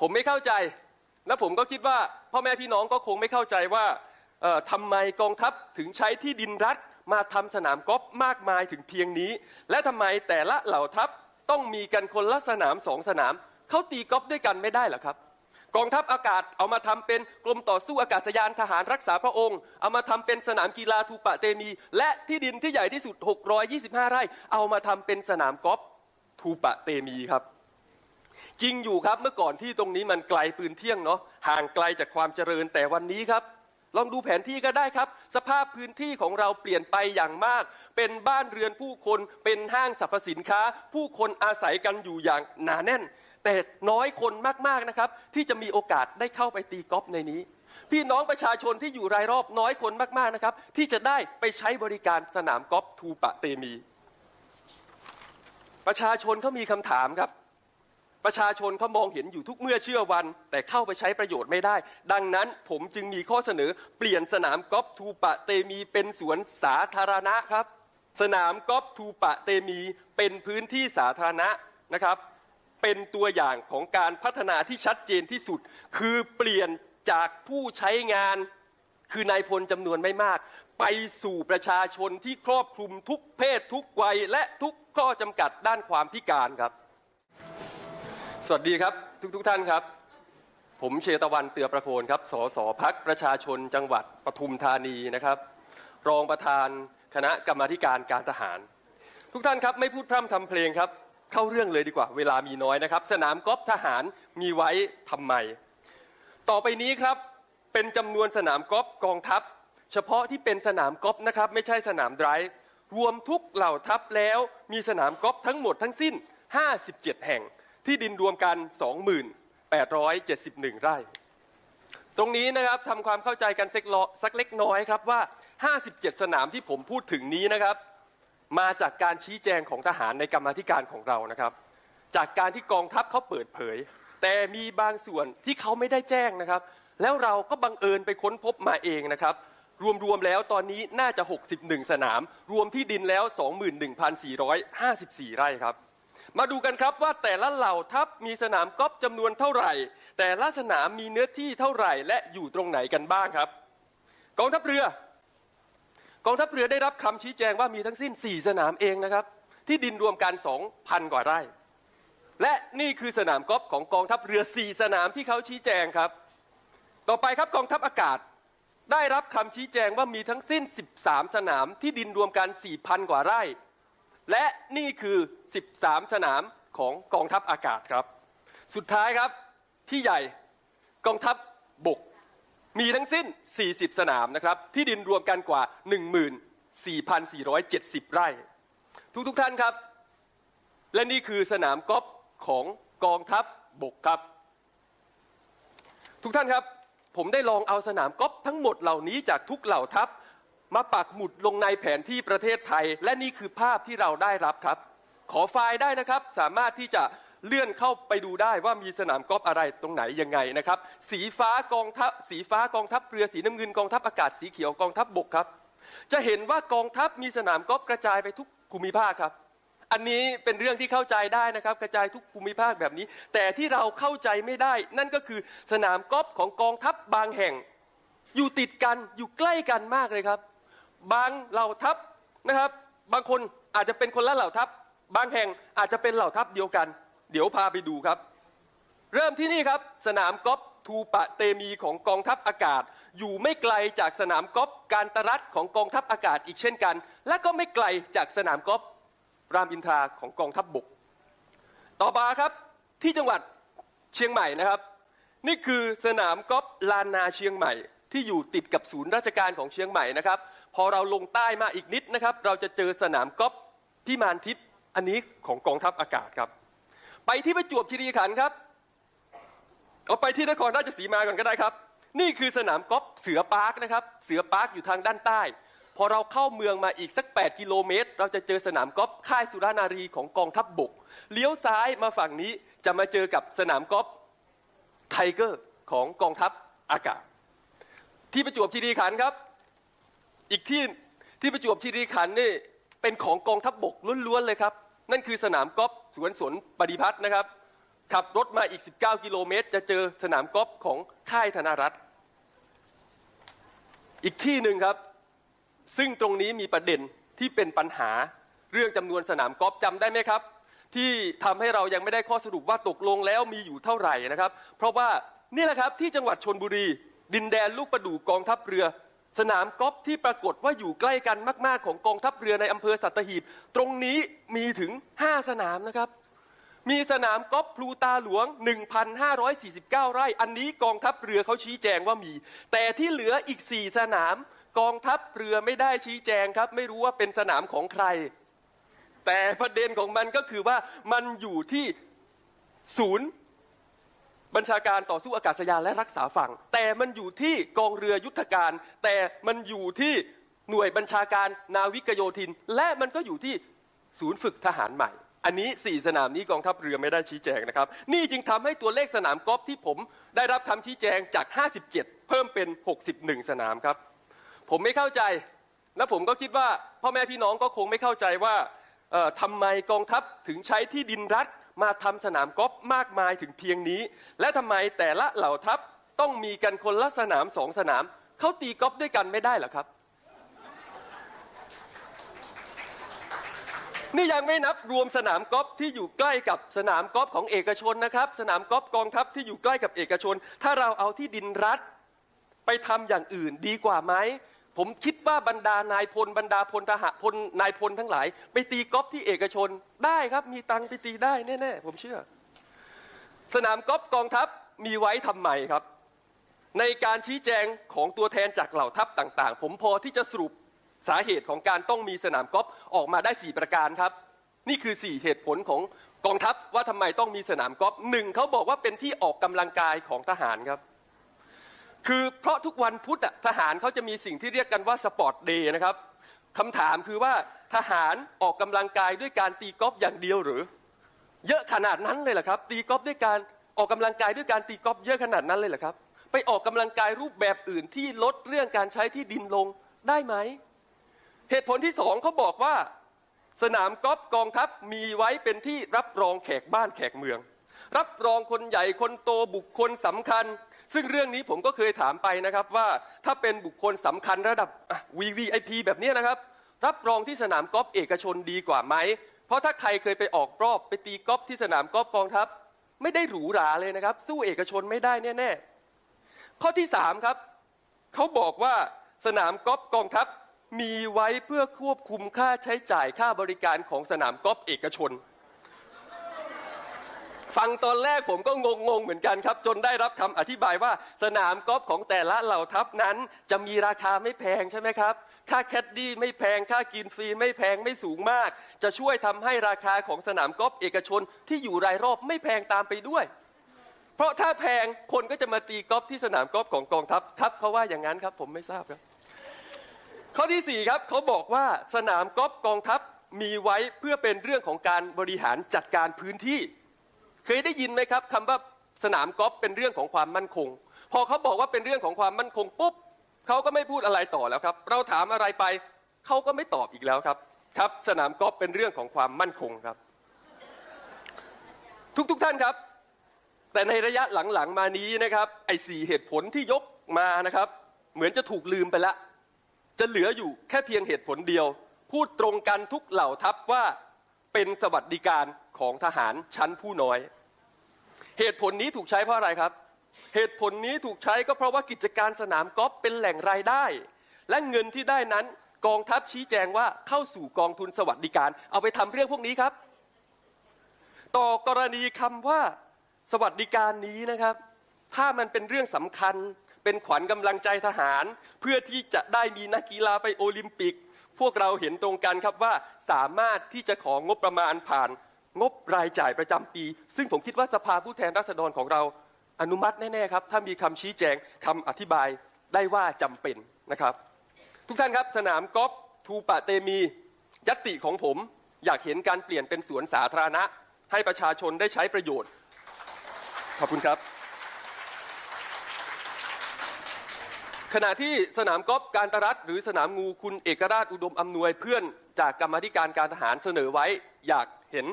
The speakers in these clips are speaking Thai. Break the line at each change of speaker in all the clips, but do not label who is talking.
ผมไม่เข้าใจ และผมก็คิดว่าพ่อแม่พี่น้องก็คงไม่เข้าใจว่าเอ่อทำไมกองทัพถึงใช้ที่ดินรัฐมาทำสนามกอล์ฟมากมายถึงเพียงนี้ และทำไมแต่ละเหล่าทัพต้องมีกันคนละสนามสองสนามเขาตีกอล์ฟด้วยกันไม่ได้หรอครับ กองทัพอากาศเอามาทำเป็นกรมต่อสู้อากาศยานทหารรักษาพระองค์ เอามาทำเป็นสนามกีฬาทูปะเตมี และที่ดินที่ใหญ่ที่สุด 625 ไร่ เอามาทำเป็นสนามกอล์ฟทูปะเตมีครับ จริงอยู่ครับเมื่อก่อนที่ตรงนี้มันไกลปืนเที่ยงเนาะห่างไกลจากความเจริญแต่วันนี้ครับ ลองดูแผนที่ก็ได้ครับ สภาพพื้นที่ของเราเปลี่ยนไปอย่างมาก เป็นบ้านเรือนผู้คนเป็นห้างสรรพสินค้า ผู้คนอาศัยกันอยู่อย่างหนาแน่น แต่น้อยคนมากๆนะครับ ที่จะมีโอกาสได้เข้าไปตีกอล์ฟในนี้ พี่น้องประชาชนที่อยู่รายรอบน้อยคนมากๆนะครับ ที่จะได้ไปใช้บริการสนามกอล์ฟทูปะเตมี ประชาชนเขามีคำถามครับ ประชาชนเขามองเห็นอยู่ทุกเมื่อเชื่อวัน แต่เข้าไปใช้ประโยชน์ไม่ได้ ดังนั้นผมจึงมีข้อเสนอเปลี่ยนสนามกอล์ฟทูปะเตมีเป็นสวนสาธารณะครับ สนามกอล์ฟทูปะเตมีเป็นพื้นที่สาธารณะนะครับ เป็นตัวอย่างของการพัฒนาที่ชัดเจนที่สุด คือเปลี่ยนจากผู้ใช้งานคือนายพลจำนวนไม่มาก ไปสู่ประชาชนที่ครอบคลุมทุกเพศทุกวัยและทุกข้อจำกัดด้านความพิการครับ สวัสดีครับทุกทท่านครับ ผมเชตวันเตือประโคนครับ สสพักประชาชนจังหวัดปทุมธานีนะครับ รองประธานคณะกรรมาการการทหาร ทุกท่านครับไม่พูดพร่ำทำเพลงครับ เข้าเรื่องเลยดีกว่า เวลามีน้อยนะครับ สนามกอล์ฟทหารมีไว้ทำไม ต่อไปนี้ครับเป็นจำนวนสนามกอล์ฟกองทัพ เฉพาะที่เป็นสนามกอล์ฟนะครับ ไม่ใช่สนามไดร์รวมทุกเหล่าทัพแล้วมีสนามกอล์ฟทั้งหมดทั้งสิ้น 57 แห่ง ที่ดินรวมกัน 2871 ไร่ ตรงนี้นะครับทำความเข้าใจกันสักเล็กน้อยครับว่า 57 สนามที่ผมพูดถึงนี้นะครับ มาจากการชี้แจงของทหารในกรรมธิการของเรานะครับ จากการที่กองทัพเขาเปิดเผย แต่มีบางส่วนที่เขาไม่ได้แจ้งนะครับ แล้วเราก็บังเอิญไปค้นพบมาเองนะครับรวมๆแล้วตอนนี้น่าจะ 61 สนาม รวมที่ดินแล้ว 21,454 ไร่ครับ มาดูกันครับว่าแต่ละเหล่าทัพมีสนามกอล์ฟจำนวนเท่าไหร่ แต่ละสนามมีเนื้อที่เท่าไหร่ และอยู่ตรงไหนกันบ้างครับ กองทัพเรือ กองทัพเรือได้รับคำชี้แจงว่ามีทั้งสิ้น 4 สนามเองนะครับ ที่ดินรวมกัน 2,000 กว่าไร่ และนี่คือสนามกอล์ฟของกองทัพเรือ 4 สนามที่เขาชี้แจงครับ ต่อไปครับกองทัพอากาศได้รับคำชี้แจงว่ามีทั้งสิ้น 13 สนามที่ดินรวมกัน 4,000 กว่าไร่ และนี่คือ 13 สนามของกองทัพอากาศครับ สุดท้ายครับที่ใหญ่กองทัพบก มีทั้งสิ้น 40 สนามนะครับ ที่ดินรวมกันกว่า 14,470 ไร่ ทุกทุกท่านครับ และนี่คือสนามกอล์ฟของกองทัพบกครับ ทุกท่านครับ ผมได้ลองเอาสนามกอล์ฟทั้งหมดเหล่านี้จากทุกเหล่าทัพ มาปักหมุดลงในแผนที่ประเทศไทย และนี่คือภาพที่เราได้รับครับ ขอไฟล์ได้นะครับ สามารถที่จะเลื่อนเข้าไปดูได้ว่ามีสนามกอล์ฟอะไรตรงไหนยังไงนะครับ สีฟ้ากองทัพสีฟ้ากองทัพเรือสีน้ำเงินกองทัพอากาศสีเขียวกองทัพบกครับ จะเห็นว่ากองทัพมีสนามกอล์ฟกระจายไปทุกภูมิภาคครับ อันนี้เป็นเรื่องที่เข้าใจได้นะครับ กระจายทุกภูมิภาคแบบนี้ แต่ที่เราเข้าใจไม่ได้ นั่นก็คือสนามกอล์ฟของกองทัพบางแห่ง อยู่ติดกันอยู่ใกล้กันมากเลยครับ บางเหล่าทัพนะครับ บางคนอาจจะเป็นคนละเหล่าทัพ บางแห่งอาจจะเป็นเหล่าทัพเดียวกัน เดี๋ยวพาไปดูครับ เริ่มที่นี่ครับ สนามกอล์ฟทูปะเตมีของกองทัพอากาศ อยู่ไม่ไกลจากสนามกอล์ฟการตรัฐของกองทัพอากาศอีกเช่นกัน และก็ไม่ไกลจากสนามกอล์ฟรามอินทราของกองทัพบบก ต่อมาครับที่จังหวัดเชียงใหม่นะครับ นี่คือสนามกอล์ฟลานนาเชียงใหม่ ที่อยู่ติดกับศูนย์ราชการของเชียงใหม่นะครับ พอเราลงใต้มาอีกนิดนะครับ เราจะเจอสนามกอล์ฟพิมานทิพย์อันนี้ของกองทัพอากาศครับ ไปที่ประจวบคีรีขันธ์ครับเอาไปที่นครราชสีมาก่อนก็ได้ครับ นี่คือสนามกอล์ฟเสือปาร์คนะครับ เสือปาร์คอยู่ทางด้านใต้ พอเราเข้าเมืองมาอีกสัก 8 กิโลเมตร เราจะเจอสนามกอล์ฟค่ายสุรานารีของกองทัพบบก เลี้ยวซ้ายมาฝั่งนี้จะมาเจอกับสนามกอล์ฟไทเกอร์ของกองทัพอากาศ ที่ประจวบคีรีขันธ์ครับ อีกที่ที่ประจวบคีรีขันธ์นี่เป็นของกองทัพบบกล้วนๆเลยครับ นั่นคือสนามกอล์ฟสวนสวนปฏิพัฒน์นะครับ ขับรถมาอีก 19 กิโลเมตร จะเจอสนามกอล์ฟของค่ายธนารัฐ อีกที่หนึ่งครับ ซึ่งตรงนี้มีประเด็นที่เป็นปัญหาเรื่องจำนวนสนามกอล์ฟจำได้ไหมครับ ที่ทำให้เรายังไม่ได้ข้อสรุปว่าตกลงแล้วมีอยู่เท่าไหร่นะครับ เพราะว่านี่แหละครับที่จังหวัดชนบุรี ดินแดนลูกประดูกองทัพเรือ สนามกอล์ฟที่ปรากฏว่าอยู่ใกล้กันมากๆ ของกองทัพเรือในอำเภอสัตหีบ ตรงนี้มีถึง 5 สนามนะครับ มีสนามกอล์ฟพลูตาหลวง 1,549 ไร่ อันนี้กองทัพเรือเขาชี้แจงว่ามี แต่ที่เหลืออีก 4 สนาม กองทัพเรือไม่ได้ชี้แจงครับ ไม่รู้ว่าเป็นสนามของใคร แต่ประเด็นของมันก็คือว่ามันอยู่ที่ศูนย์ บัญชาการต่อสู้อากาศยานและรักษาฝั่ง แต่มันอยู่ที่กองเรือยุทธการ แต่มันอยู่ที่หน่วยบัญชาการนาวิกโยธิน และมันก็อยู่ที่ศูนย์ฝึกทหารใหม่ อันนี้สี่สนามนี้กองทัพเรือไม่ได้ชี้แจงนะครับ นี่จึงทำให้ตัวเลขสนามกอล์ฟที่ผมได้รับคำชี้แจงจาก 57 เพิ่มเป็น 61 สนามครับ ผมไม่เข้าใจ และผมก็คิดว่าพ่อแม่พี่น้องก็คงไม่เข้าใจว่าเอ่อทำไมกองทัพถึงใช้ที่ดินรัฐ มาทำสนามกอล์ฟมากมายถึงเพียงนี้ และทำไมแต่ละเหล่าทัพต้องมีกันคนละสนามสองสนามเขาตีกอล์ฟด้วยกันไม่ได้หรอครับ นี่ยังไม่นับรวมสนามกอล์ฟที่อยู่ใกล้กับสนามกอล์ฟของเอกชนนะครับ สนามกอล์ฟกองทัพที่อยู่ใกล้กับเอกชน ถ้าเราเอาที่ดินรัฐ ไปทำอย่างอื่นดีกว่าไหม ผมคิดว่าบรรดานายพลบรรดาพลทหารพลนายพลทั้งหลาย ไปตีกอล์ฟที่เอกชนได้ครับ มีตังไปตีได้แน่ๆผมเชื่อ สนามกอล์ฟกองทัพมีไว้ทำไมครับ ในการชี้แจงของตัวแทนจากเหล่าทัพต่าง ๆ ผมพอที่จะสรุปสาเหตุของการต้องมีสนามกอล์ฟออกมาได้ 4 ประการครับ นี่คือ 4 เหตุผลของกองทัพว่าทำไมต้องมีสนามกอล์ฟหนึ่งเขาบอกว่าเป็นที่ออกกำลังกายของทหารครับ คือเพราะทุกวันพุธทหารเขาจะมีสิ่งที่เรียกกันว่าสปอร์ตเดย์นะครับคำถามคือว่าทหารออกกำลังกายด้วยการตีกอล์ฟอย่างเดียวหรือ เยอะขนาดนั้นเลยเหรอครับ ตีกอล์ฟด้วยการออกกำลังกายด้วยการตีกอล์ฟเยอะขนาดนั้นเลยเหรอครับ ไปออกกำลังกายรูปแบบอื่นที่ลดเรื่องการใช้ที่ดินลงได้ไหม เหตุผลที่สองเขาบอกว่า สนามกอล์ฟกองทัพมีไว้เป็นที่รับรองแขกบ้านแขกเมือง รับรองคนใหญ่คนโตบุคคลสำคัญ ซึ่งเรื่องนี้ผมก็เคยถามไปนะครับว่าถ้าเป็นบุคคลสำคัญระดับ VVIP แบบนี้นะครับ รับรองที่สนามกอล์ฟเอกชนดีกว่าไหม เพราะถ้าใครเคยไปออกรอบไปตีกอล์ฟที่สนามกอล์ฟกองทัพ ไม่ได้หรูหราเลยนะครับ สู้เอกชนไม่ได้แน่ๆข้อที่สามครับเขาบอกว่าสนามกอล์ฟกองทัพมีไว้เพื่อควบคุมค่าใช้จ่ายค่าบริการของสนามกอล์ฟเอกชน ฟังตอนแรกผมก็งงๆเหมือนกันครับ จนได้รับคำอธิบายว่าสนามกอล์ฟของแต่ละเหล่าทัพนั้น จะมีราคาไม่แพงใช่ไหมครับ ค่าแคดดี้ไม่แพง ค่ากินฟรีไม่แพงไม่สูงมาก จะช่วยทำให้ราคาของสนามกอล์ฟเอกชนที่อยู่รายรอบไม่แพงตามไปด้วย เพราะถ้าแพงคนก็จะมาตีกอล์ฟที่สนามกอล์ฟของกองทัพทัพเขาว่าอย่างนั้นครับ ผมไม่ทราบครับ ข้อที่สี่ครับเขาบอกว่าสนามกอล์ฟกองทัพมีไว้เพื่อเป็นเรื่องของการบริหารจัดการพื้นที่ เคยได้ยินไหมครับคำว่าสนามกอล์ฟเป็นเรื่องของความมั่นคง พอเขาบอกว่าเป็นเรื่องของความมั่นคงปุ๊บเขาก็ไม่พูดอะไรต่อแล้วครับ เราถามอะไรไปเขาก็ไม่ตอบอีกแล้วครับ ครับ สนามกอล์ฟเป็นเรื่องของความมั่นคงครับ ทุกๆทท่านครับ แต่ในระยะหลังๆมานี้นะครับไอ้สี่เหตุผลที่ยกมานะครับ เหมือนจะถูกลืมไปละ จะเหลืออยู่แค่เพียงเหตุผลเดียว พูดตรงกันทุกเหล่าทัพว่าเป็นสวัสดิการของทหารชั้นผู้น้อย เหตุผลนี้ถูกใช้เพราะอะไรครับ เหตุผลนี้ถูกใช้ก็เพราะว่ากิจการสนามกอล์ฟเป็นแหล่งรายได้ และเงินที่ได้นั้นกองทัพชี้แจงว่าเข้าสู่กองทุนสวัสดิการ เอาไปทำเรื่องพวกนี้ครับ ต่อกรณีคำว่าสวัสดิการนี้นะครับ ถ้ามันเป็นเรื่องสำคัญ เป็นขวัญกำลังใจทหาร เพื่อที่จะได้มีนักกีฬาไปโอลิมปิก พวกเราเห็นตรงกันครับว่าสามารถที่จะของงบประมาณผ่าน งบรายจ่ายประจำปี ซึ่งผมคิดว่าสภาผู้แทนราษฎรของเราอนุมัติแน่ๆครับ ถ้ามีคำชี้แจงคำอธิบายได้ว่าจำเป็นนะครับ ทุกท่านครับสนามกอล์ฟทูปะเตมียตติของผมอยากเห็นการเปลี่ยนเป็นสวนสาธารณะ ให้ประชาชนได้ใช้ประโยชน์ ขอบคุณครับ ขณะที่สนามกอล์ฟการตรัฐหรือสนามงูคุณเอกราชอุดมอำนวยเพื่อนจากกรรมธิการการทหารเสนอไว้ อยากเห็น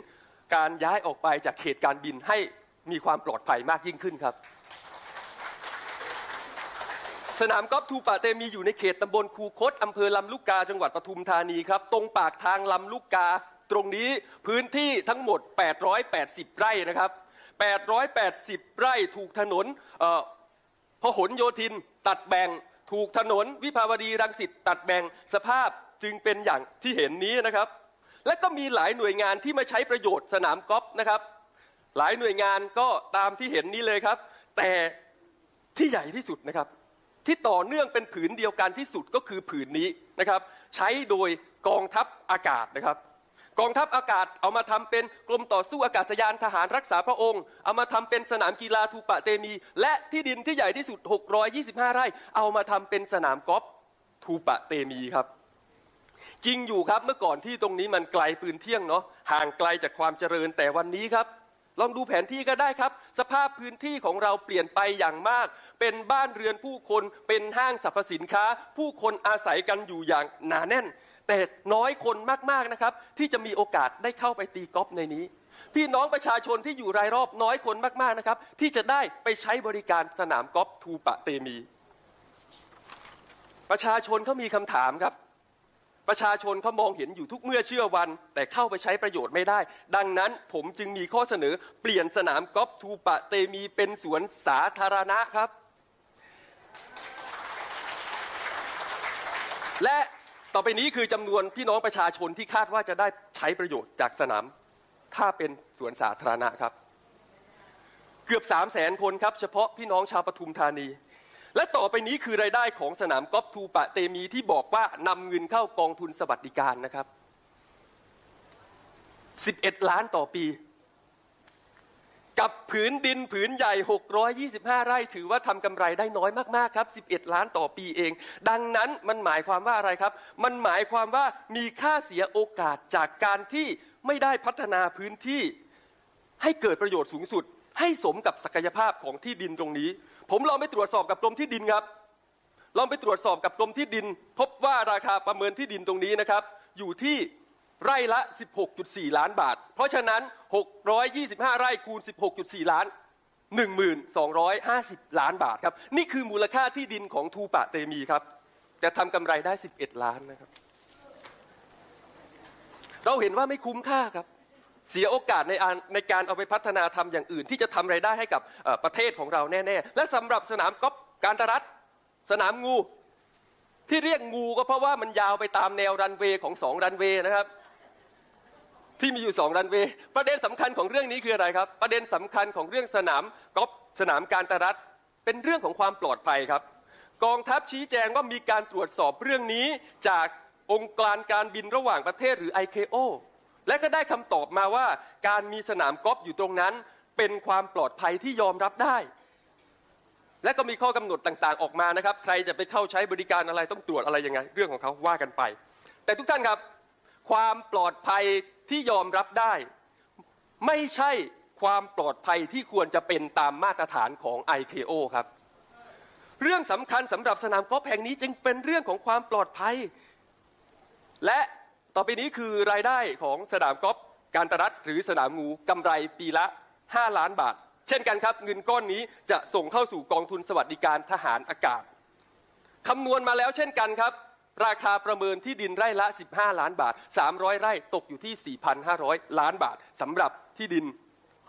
การย้ายออกไปจากเขตการบินให้มีความปลอดภัยมากยิ่งขึ้นครับ สนามกอล์ฟทูปะเตมีอยู่ในเขตตำบลคูคตอำเภอลำลูกกาจังหวัดปทุมธานีครับ ตรงปากทางลำลูกกา ตรงนี้พื้นที่ทั้งหมด 880 ไร่นะครับ 880 ไร่ถูกถนนพหลโยธินตัดแบ่ง ถูกถนนวิภาวดีรังสิตตัดแบ่งสภาพจึงเป็นอย่างที่เห็นนี้นะครับ และก็มีหลายหน่วยงานที่มาใช้ประโยชน์สนามกอล์ฟนะครับ หลายหน่วยงานก็ตามที่เห็นนี้เลยครับ แต่ที่ใหญ่ที่สุดนะครับ ที่ต่อเนื่องเป็นผืนเดียวกันที่สุดก็คือผืนนี้นะครับ ใช้โดยกองทัพอากาศนะครับ กองทัพอากาศเอามาทำเป็นกรมต่อสู้อากาศยานทหารรักษาพระองค์ เอามาทำเป็นสนามกีฬาทูปะเตมี และที่ดินที่ใหญ่ที่สุด 625 ไร่ เอามาทำเป็นสนามกอล์ฟทูปะเตมีครับ จริงอยู่ครับเมื่อก่อนที่ตรงนี้มันไกลปืนเที่ยงเนาะห่างไกลจากความเจริญแต่วันนี้ครับ ลองดูแผนที่ก็ได้ครับ สภาพพื้นที่ของเราเปลี่ยนไปอย่างมาก เป็นบ้านเรือนผู้คนเป็นห้างสรรพสินค้า ผู้คนอาศัยกันอยู่อย่างหนาแน่น แต่น้อยคนมากๆนะครับ ที่จะมีโอกาสได้เข้าไปตีกอล์ฟในนี้ พี่น้องประชาชนที่อยู่รายรอบน้อยคนมากๆนะครับ ที่จะได้ไปใช้บริการสนามกอล์ฟทูปะเตมี ประชาชนเขามีคำถามครับ ประชาชนเขามองเห็นอยู่ทุกเมื่อเชื่อวัน แต่เข้าไปใช้ประโยชน์ไม่ได้ ดังนั้นผมจึงมีข้อเสนอเปลี่ยนสนามกอล์ฟทูปะเตมีเป็นสวนสาธารณะครับ และต่อไปนี้คือจำนวนพี่น้องประชาชนที่คาดว่าจะได้ใช้ประโยชน์จากสนามถ้าเป็นสวนสาธารณะครับ เกือบ3 0 0แสนคนครับ เฉพาะพี่น้องชาวปทุมธานี และต่อไปนี้คือรายได้ของสนามกอล์ฟทูปะเตมีที่บอกว่านำเงินเข้ากองทุนสวัสดิการนะครับ 11 ล้านต่อปี กับผืนดินผืนใหญ่ 625 ไร่ ถือว่าทำกำไรได้น้อยมาก ๆ ครับ 11 ล้านต่อปีเอง ดังนั้นมันหมายความว่าอะไรครับ มันหมายความว่ามีค่าเสียโอกาสจากการที่ไม่ได้พัฒนาพื้นที่ให้เกิดประโยชน์สูงสุด ให้สมกับศักยภาพของที่ดินตรงนี้ ผมลองไปตรวจสอบกับกรมที่ดินครับลองไปตรวจสอบกับกรมที่ดิน พบว่าราคาประเมินที่ดินตรงนี้นะครับ อยู่ที่ไร่ละ 16.4 ล้านบาท เพราะฉะนั้น 625 ไร่คูณ 16.4 ล้าน 1250 ล้านบาทครับ นี่คือมูลค่าที่ดินของทูปะเตมีครับ จะทำกำไรได้ 11 ล้านนะครับ เราเห็นว่าไม่คุ้มค่าครับ เสียโอกาสในการในการเอาไปพัฒนาทำอย่างอื่น ที่จะทำไรายได้ให้กับประเทศของเราแน่ๆ และสำหรับสนามกอล์ฟการตรัฐสนามงู ที่เรียกงูก็เพราะว่ามันยาวไปตามแนวรันเวย์ของสองรันเวย์นะครับ ที่มีอยู่สองรันเวย์ประเด็นสำคัญของเรื่องนี้คืออะไรครับ ประเด็นสำคัญของเรื่องสนามกอล์ฟสนามการตรัฐเป็นเรื่องของความปลอดภัยครับ กองทัพชี้แจงว่ามีการตรวจสอบเรื่องนี้จากองค์การการบินระหว่างประเทศหรือ ICAO และก็ได้คำตอบมาว่า การมีสนามกอล์ฟอยู่ตรงนั้น เป็นความปลอดภัยที่ยอมรับได้ และก็มีข้อกำหนดต่างๆ ออกมานะครับ ใครจะไปเข้าใช้บริการอะไรต้องตรวจอะไรยังไง เรื่องของเขาว่ากันไป แต่ทุกท่านครับ ความปลอดภัยที่ยอมรับได้ ไม่ใช่ความปลอดภัยที่ควรจะเป็นตามมาตรฐานของ ICAO ครับ เรื่องสำคัญสำหรับสนามกอล์ฟแห่งนี้จึงเป็นเรื่องของความปลอดภัย และ ต่อไปนี้คือรายได้ของสนามกอล์ฟการตรัฐหรือสนามงูกำไรปีละ 5 ล้านบาท เช่นกันครับ เงินก้อนนี้จะส่งเข้าสู่กองทุนสวัสดิการทหารอากาศคำนวณมาแล้วเช่นกันครับ ราคาประเมินที่ดินไร่ละ 15 ล้านบาท 300 ไร่ตกอยู่ที่ 4,500 ล้านบาทสำหรับที่ดิน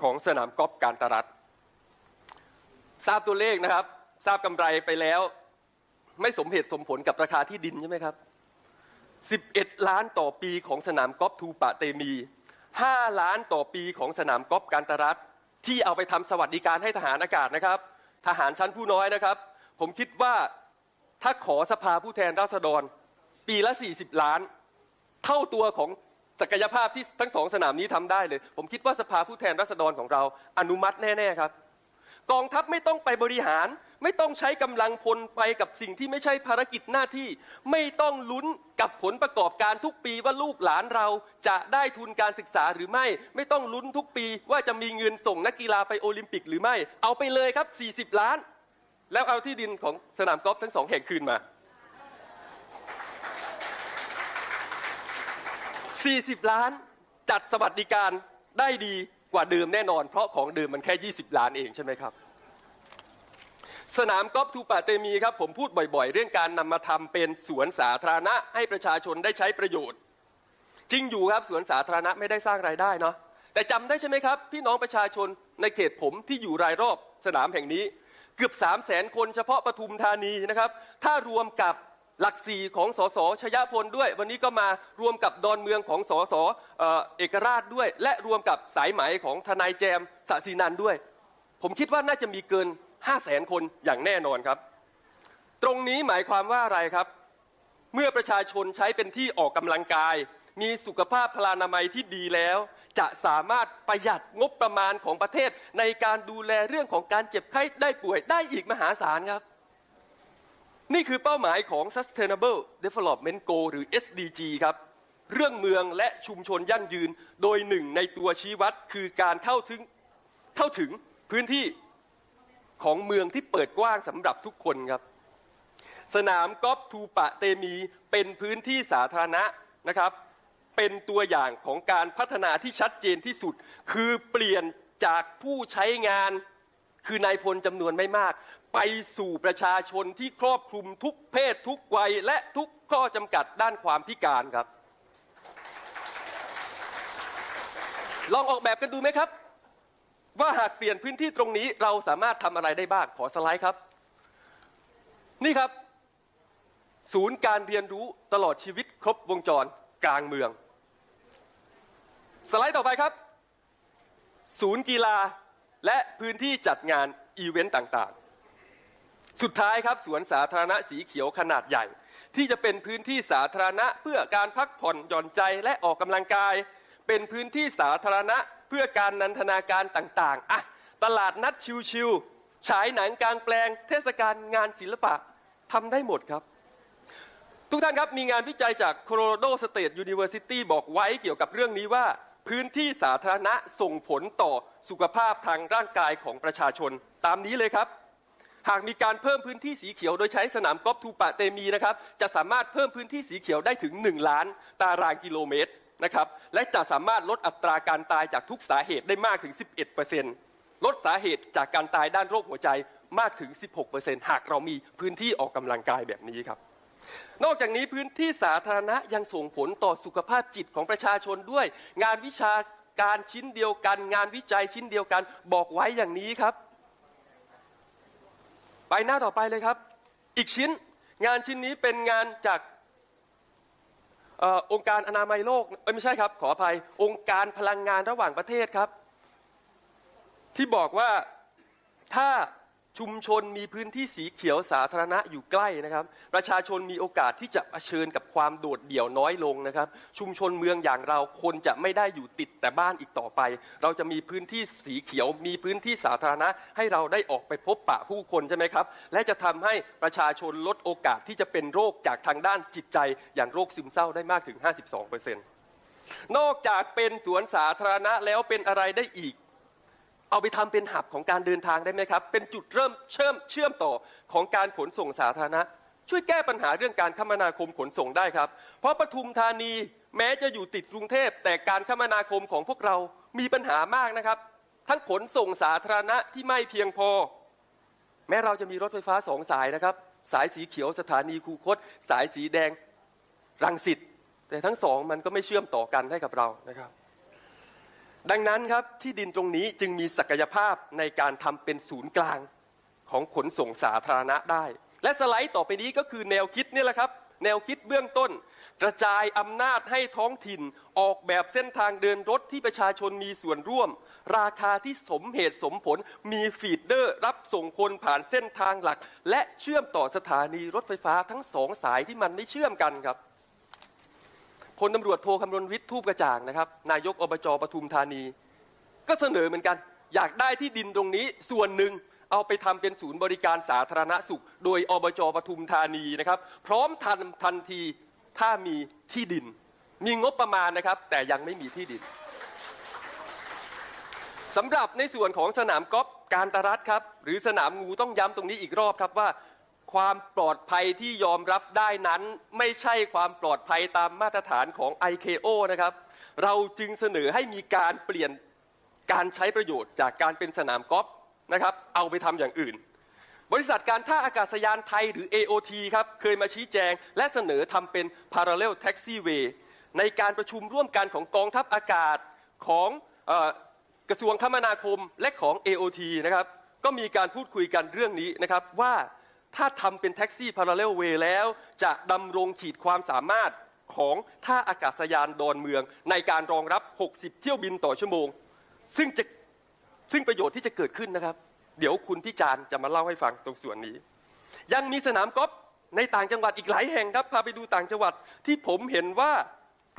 ของสนามกอล์ฟการตรัฐทราบตัวเลขนะครับ ทราบกำไรไปแล้ว ไม่สมเหตุสมผลกับราคาที่ดินใช่ไหมครับ 11 ล้านต่อปีของสนามกอล์ฟทูปะเตมี 5 ล้านต่อปีของสนามกอล์ฟการตรัฐที่เอาไปทำสวัสดิการให้ทหารอากาศนะครับ ทหารชั้นผู้น้อยนะครับ ผมคิดว่าถ้าขอสภาผู้แทนราษฎร ปีละ 40 ล้าน เท่าตัวของศักยภาพที่ทั้งสองสนามนี้ทำได้เลย ผมคิดว่าสภาผู้แทนราษฎรของเราอนุมัติแน่ ๆ ครับ กองทัพไม่ต้องไปบริหาร ไม่ต้องใช้กำลังพลไปกับสิ่งที่ไม่ใช่ภารกิจหน้าที่ ไม่ต้องลุ้นกับผลประกอบการทุกปีว่าลูกหลานเราจะได้ทุนการศึกษาหรือไม่ ไม่ต้องลุ้นทุกปีว่าจะมีเงินส่งนักกีฬาไปโอลิมปิกหรือไม่ เอาไปเลยครับ 40 ล้าน แล้วเอาที่ดินของสนามกอล์ฟทั้งสองแห่งคืนมา 40 ล้านจัดสวัสดิการได้ดีกว่าเดิมแน่นอน เพราะของเดิมมันแค่ 20 ล้านเองใช่ไหมครับ สนามกอล์ฟทูปะเตมีครับผมพูดบ่อยๆ เรื่องการนำมาทำเป็นสวนสาธารณะให้ประชาชนได้ใช้ประโยชน์ จริงอยู่ครับสวนสาธารณะไม่ได้สร้างรายได้เนาะแต่จำได้ใช่ไหมครับ พี่น้องประชาชนในเขตผมที่อยู่รายรอบสนามแห่งนี้ เกือบ3 0 0แสนคนเฉพาะปทุมธานีนะครับ ถ้ารวมกับหลักสี่ของสสชยพลด้วย วันนี้ก็มารวมกับดอนเมืองของสสเอกราชด้วย และรวมกับสายไหมของทนายแจมสะสีนันด้วย ผมคิดว่าน่าจะมีเกิน 5 0 0แสนคนอย่างแน่นอนครับ ตรงนี้หมายความว่าอะไรครับ เมื่อประชาชนใช้เป็นที่ออกกำลังกาย มีสุขภาพพลานามัยที่ดีแล้ว จะสามารถประหยัดงบประมาณของประเทศ ในการดูแลเรื่องของการเจ็บไข้ได้ป่วยได้อีกมหาศาลครับ นี่คือเป้าหมายของ Sustainable Development Goal หรือ SDG ครับเรื่องเมืองและชุมชนยั่งยืน โดยหนึ่งในตัวชี้วัดคือการเข้าถึงเข้าถึงพื้นที่ ของเมืองที่เปิดกว้างสำหรับทุกคนครับ สนามกอล์ฟทูปะเตมีเป็นพื้นที่สาธารณะนะครับ เป็นตัวอย่างของการพัฒนาที่ชัดเจนที่สุด คือเปลี่ยนจากผู้ใช้งานคือนายพลจำนวนไม่มาก ไปสู่ประชาชนที่ครอบคลุมทุกเพศทุกวัย และทุกข้อจำกัดด้านความพิการครับ ลองออกแบบกันดูไหมครับ ว่าหากเปลี่ยนพื้นที่ตรงนี้เราสามารถทำอะไรได้บ้างขอสไลด์ครับ นี่ครับ ศูนย์การเรียนรู้ตลอดชีวิตครบวงจรกลางเมือง สไลด์ต่อไปครับ ศูนย์กีฬาและพื้นที่จัดงานอีเวนต์ต่างๆ สุดท้ายครับสวนสาธารณะสีเขียวขนาดใหญ่ ที่จะเป็นพื้นที่สาธารณะเพื่อการพักผ่อนหย่อนใจและออกกำลังกาย เป็นพื้นที่สาธารณะเพื่อการนันทนาการต่างๆอะตลาดนัดชิวๆฉายหนังกลางแปลง เทศกาลงานศิลปะทำได้หมดครับ ทุกท่านครับมีงานวิจัยจาก Colorado State University บอกไว้เกี่ยวกับเรื่องนี้ว่า พื้นที่สาธารณะส่งผลต่อสุขภาพทางร่างกายของประชาชนตามนี้เลยครับหากมีการเพิ่มพื้นที่สีเขียวโดยใช้สนามกอล์ฟทูปะเตมีนะครับ จะสามารถเพิ่มพื้นที่สีเขียวได้ถึง 1 ล้านตารางกิโลเมตร นะครับและจะสามารถลดอัตราการตายจากทุกสาเหตุได้มากถึง 11%ลดสาเหตุจากการตายด้านโรคหัวใจมากถึง 16%หากเรามีพื้นที่ออกกำลังกายแบบนี้ครับ นอกจากนี้พื้นที่สาธารณะยังส่งผลต่อสุขภาพจิตของประชาชนด้วย งานวิชาการชิ้นเดียวกัน งานวิจัยชิ้นเดียวกัน บอกไว้อย่างนี้ครับ ไปหน้าต่อไปเลยครับ อีกชิ้นงานชิ้นนี้เป็นงานจาก อองค์การอนามัยโลกไม่ใช่ครับ ขออภัยองค์การพลังงานระหว่างประเทศครับ ที่บอกว่าถ้า ชุมชนมีพื้นที่สีเขียวสาธารณะอยู่ใกล้นะครับ ประชาชนมีโอกาสที่จะเผชิญกับความโดดเดี่ยวน้อยลงนะครับ ชุมชนเมืองอย่างเราคนจะไม่ได้อยู่ติดแต่บ้านอีกต่อไป เราจะมีพื้นที่สีเขียว มีพื้นที่สาธารณะ ให้เราได้ออกไปพบปะผู้คนใช่ไหมครับ และจะทำให้ประชาชนลดโอกาสที่จะเป็นโรคจากทางด้านจิตใจ อย่างโรคซึมเศร้าได้มากถึง 52%นอกจากเป็นสวนสาธารณะแล้วเป็นอะไรได้อีก เอาไปทำเป็นหับของการเดินทางได้ไหมครับ เป็นจุดเริ่มเชื่อมเชื่อมต่อของการขนส่งสาธารณะ ช่วยแก้ปัญหาเรื่องการคมนาคมขนส่งได้ครับ เพราะปทุมธานีแม้จะอยู่ติดกรุงเทพ แต่การคมนาคมของพวกเรามีปัญหามากนะครับ ทั้งขนส่งสาธารณะที่ไม่เพียงพอ แม้เราจะมีรถไฟฟ้าสองสายนะครับ สายสีเขียวสถานีคูคต สายสีแดงรังสิตแต่ทั้งสองมันก็ไม่เชื่อมต่อกันให้กับเรานะครับ ดังนั้นครับที่ดินตรงนี้จึงมีศักยภาพในการทำเป็นศูนย์กลางของขนส่งสาธารณะได้ และสไลด์ต่อไปนี้ก็คือแนวคิดนี่แหละครับ แนวคิดเบื้องต้น กระจายอำนาจให้ท้องถิ่นออกแบบเส้นทางเดินรถที่ประชาชนมีส่วนร่วม ราคาที่สมเหตุสมผลมีฟีดเดอร์ รับส่งคนผ่านเส้นทางหลัก และเชื่อมต่อสถานีรถไฟฟ้าทั้งสองสายที่มันไม่เชื่อมกันครับ พลตำรวจโทคำรณวิทย์ทูปกระจ่างนะครับ นายกอบจปทุมธานี ก็เสนอเหมือนกัน อยากได้ที่ดินตรงนี้ส่วนหนึ่งเอาไปทำเป็นศูนย์บริการสาธารณสุข โดยอบจปทุมธานีนะครับ พร้อมทันทันทีถ้ามีที่ดิน มีงบประมาณนะครับ แต่ยังไม่มีที่ดินสำหรับในส่วนของสนามกอล์ฟการตรัฐครับ หรือสนามงูต้องย้ำตรงนี้อีกรอบครับว่า ความปลอดภัยที่ยอมรับได้นั้น ไม่ใช่ความปลอดภัยตามมาตรฐานของ ICAO นะครับ เราจึงเสนอให้มีการเปลี่ยนการใช้ประโยชน์จากการเป็นสนามกอล์ฟนะครับเอาไปทำอย่างอื่น บริษัทการท่าอากาศยานไทยหรือ AOT ครับเคยมาชี้แจง และเสนอทำเป็น Parallel Taxiway ในการประชุมร่วมกันของกองทัพอากาศของออกระทรวงคมนาคมและของ AOT นะครับก็มีการพูดคุยกันเรื่องนี้นะครับว่า ถ้าทำเป็นแท็กซี่ Parallel Way แล้ว จะดำรงขีดความสามารถของท่าอากาศยานดอนเมือง ในการรองรับ 60 เที่ยวบินต่อชั่วโมง ซึ่งจะซึ่งประโยชน์ที่จะเกิดขึ้นนะครับ เดี๋ยวคุณพี่จานจะมาเล่าให้ฟังตรงส่วนนี้ ยังมีสนามกอล์ฟในต่างจังหวัดอีกหลายแห่งครับพาไปดูต่างจังหวัดที่ผมเห็นว่า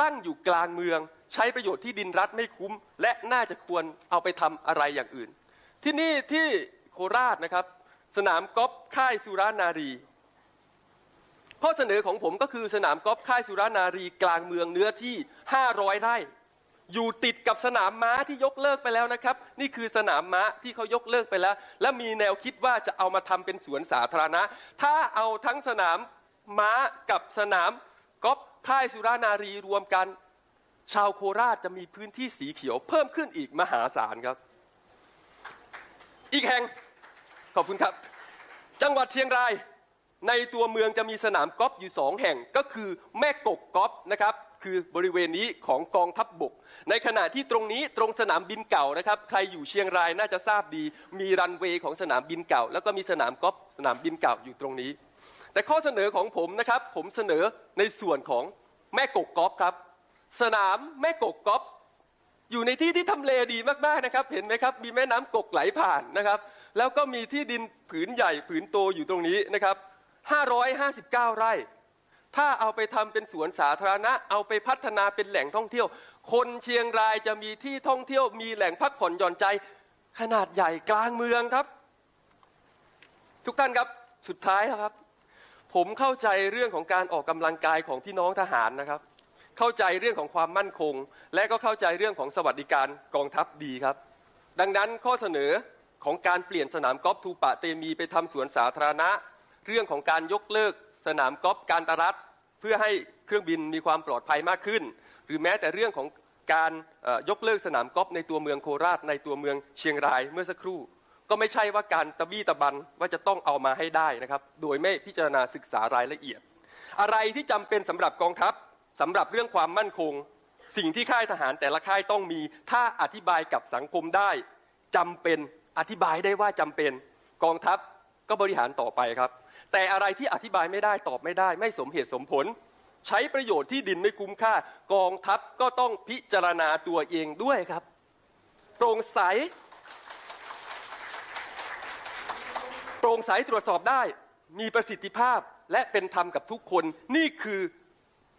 ตั้งอยู่กลางเมือง ใช้ประโยชน์ที่ดินรัฐไม่คุ้ม และน่าจะควรเอาไปทำอะไรอย่างอื่น ที่นี่ที่โคราชนะครับ สนามกอล์ฟค่ายสุรานารี ข้อเสนอของผมก็คือสนามกอล์ฟค่ายสุรานารีกลางเมืองเนื้อที่ 500 ไร่ อยู่ติดกับสนามม้าที่ยกเลิกไปแล้วนะครับ นี่คือสนามม้าที่เขายกเลิกไปแล้ว และมีแนวคิดว่าจะเอามาทำเป็นสวนสาธารณะ ถ้าเอาทั้งสนามม้ากับสนามกอล์ฟค่ายสุรานารีรวมกัน ชาวโคราชจะมีพื้นที่สีเขียวเพิ่มขึ้นอีกมหาศาลครับ อีกแห่ง ขอบคุณครับ จังหวัดเชียงรายในตัวเมืองจะมีสนามกอล์ฟอยู่สองแห่งก็คือแม่กกกอล์ฟนะครับคือบริเวณนี้ของกองทัพบบก ในขณะที่ตรงนี้ตรงสนามบินเก่านะครับ ใครอยู่เชียงรายน่าจะทราบดี มีรันเวย์ของสนามบินเก่า แล้วก็มีสนามกอล์ฟสนามบินเก่าอยู่ตรงนี้ แต่ข้อเสนอของผมนะครับ ผมเสนอในส่วนของแม่กกกอล์ฟครับ สนามแม่กกกอล์ฟอยู่ในที่ที่ทำเลดีมากๆนะครับ เห็นไหมครับ มีแม่น้ำกกไหลผ่านนะครับ แล้วก็มีที่ดินผืนใหญ่ผืนโตอยู่ตรงนี้นะครับ 559 ไร่ ถ้าเอาไปทำเป็นสวนสาธารณะ เอาไปพัฒนาเป็นแหล่งท่องเที่ยว คนเชียงรายจะมีที่ท่องเที่ยว มีแหล่งพักผ่อนหย่อนใจ ขนาดใหญ่กลางเมืองครับ ทุกท่านครับสุดท้ายครับ ผมเข้าใจเรื่องของการออกกำลังกายของพี่น้องทหารนะครับ เข้าใจเรื่องของความมั่นคง และก็เข้าใจเรื่องของสวัสดิการกองทัพดีครับ ดังนั้นข้อเสนอ ของการเปลี่ยนสนามกอล์ฟทูปะเตมีไปทำสวนสาธารณะ เรื่องของการยกเลิกสนามกอล์ฟการตรัสเพื่อให้เครื่องบินมีความปลอดภัยมากขึ้น หรือแม้แต่เรื่องของการยกเลิกสนามกอล์ฟในตัวเมืองโคราชในตัวเมืองเชียงรายเมื่อสักครู่ ก็ไม่ใช่ว่าการตะบี้ตะบันว่าจะต้องเอามาให้ได้นะครับ โดยไม่พิจารณาศึกษารายละเอียด อะไรที่จำเป็นสำหรับกองทัพสำหรับเรื่องความมั่นคง สิ่งที่ค่ายทหารแต่ละค่ายต้องมี ถ้าอธิบายกับสังคมได้จำเป็น อธิบายได้ว่าจำเป็นกองทัพก็บริหารต่อไปครับ แต่อะไรที่อธิบายไม่ได้ตอบไม่ได้ ไม่สมเหตุสมผล ใช้ประโยชน์ที่ดินไม่คุ้มค่า กองทัพก็ต้องพิจารณาตัวเองด้วยครับโปร่งใสโปร่งใสตรวจสอบได้ มีประสิทธิภาพและเป็นธรรมกับทุกคนนี่คือ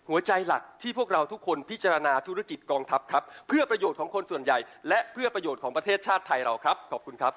หัวใจหลักที่พวกเราทุกคนพิจารณาธุรกิจกองทัพครับ เพื่อประโยชน์ของคนส่วนใหญ่ และเพื่อประโยชน์ของประเทศชาติไทยเราครับ ขอบคุณครับ